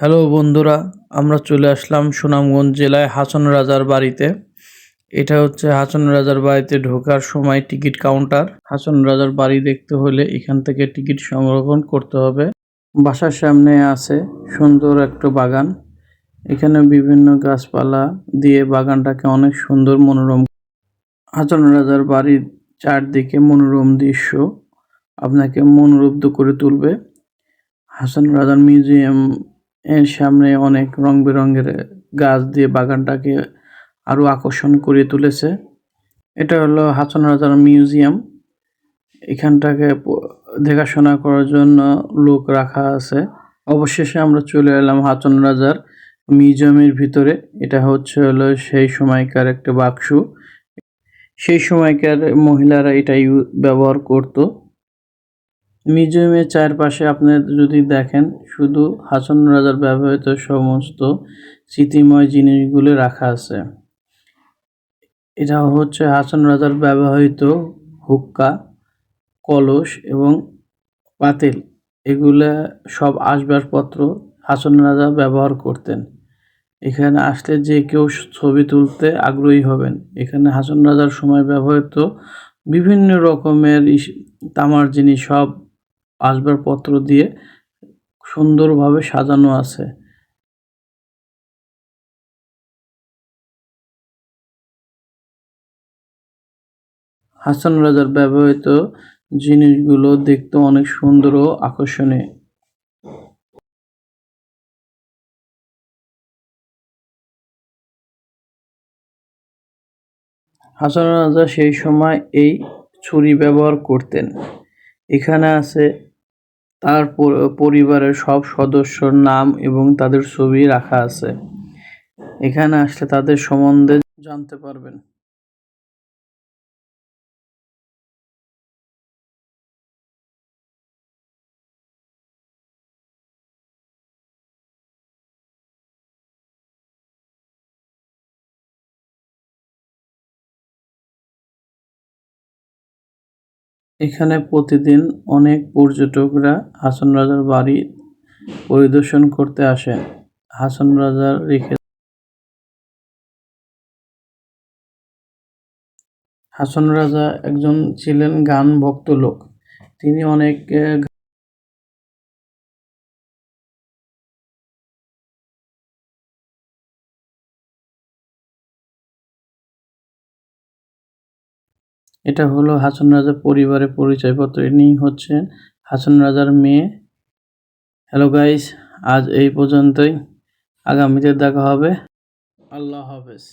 Hello বন্ধুরা, আমরা চলে আসলাম সুনামগঞ্জ জেলায় হাসন রাজার বাড়িতে। এটা হচ্ছে হাসন রাজার বাড়িতে ঢোকার সময় টিকিট কাউন্টার। হাসন রাজার বাড়ি দেখতে হলে এখান থেকে টিকিট সংরক্ষণ করতে হবে। বাসার সামনে আছে সুন্দর একটা বাগান। এখানে বিভিন্ন গাছপালা দিয়ে বাগানটাকে অনেক সুন্দর মনোরম। হাসন রাজার বাড়ির চারদিকে মনোরম দৃশ্য আপনাকে মনোরুদ্ধ করে তুলবে। হাসান রাজার মিউজিয়াম এর সামনে অনেক রং বেরঙের গাছ দিয়ে বাগানটাকে আরও আকর্ষণ করে তুলেছে। এটা হলো হাসান রাজার মিউজিয়াম। এখানটাকে দেখাশোনা করার জন্য লোক রাখা আছে। অবশেষে আমরা চলে এলাম হাসন রাজার মিউজিয়ামের ভিতরে। এটা হচ্ছে হলো সেই সময়কার একটা বাক্স। সেই সময়কার মহিলারা এটা ব্যবহার করতো। মিউজিয়ামের চারপাশে আপনি যদি দেখেন, শুধু হাসন রাজার ব্যবহৃত সমস্ত স্মৃতিময় জিনিসগুলো রাখা আছে। এটা হচ্ছে হাসন রাজার ব্যবহৃত হুক্কা, কলস এবং পাতিল। এগুলা সব আসবাবপত্র হাসন রাজা ব্যবহার করতেন। এখানে আসলে যে কেউ ছবি তুলতে আগ্রহী হবেন। এখানে হাসন রাজার সময় ব্যবহৃত বিভিন্ন রকমের তামার জিনিস সব আসবাবপত্র দিয়ে সুন্দরভাবে সাজানো আছে। হাসান রাজার ব্যবহৃত জিনিসগুলো দেখতে অনেক সুন্দর ও আকর্ষণীয়। হাসান রাজা সেই সময় এই ছুরি ব্যবহার করতেন। এখানে আছে তার পরিবারের সব সদস্যর নাম এবং তাদের ছবি রাখা আছে। এখানে আসলে তাদের সম্বন্ধে জানতে পারবেন। এখানে প্রতিদিন অনেক পর্যটকরা হাসন রাজার বাড়ি পরিদর্শন করতে আসে। হাসন রাজার রেখে হাসন রাজা একজন ছিলেন গান ভক্ত লোক। তিনি অনেক এটা হলো হাসন রাজার পরিবারের পরিচয়পত্র। ইনি হচ্ছে হাসন রাজার মেয়ে। হ্যালো গাইস আজ এই পর্যন্তই। আগামীতে দেখা হবে। আল্লাহ হাফেজ।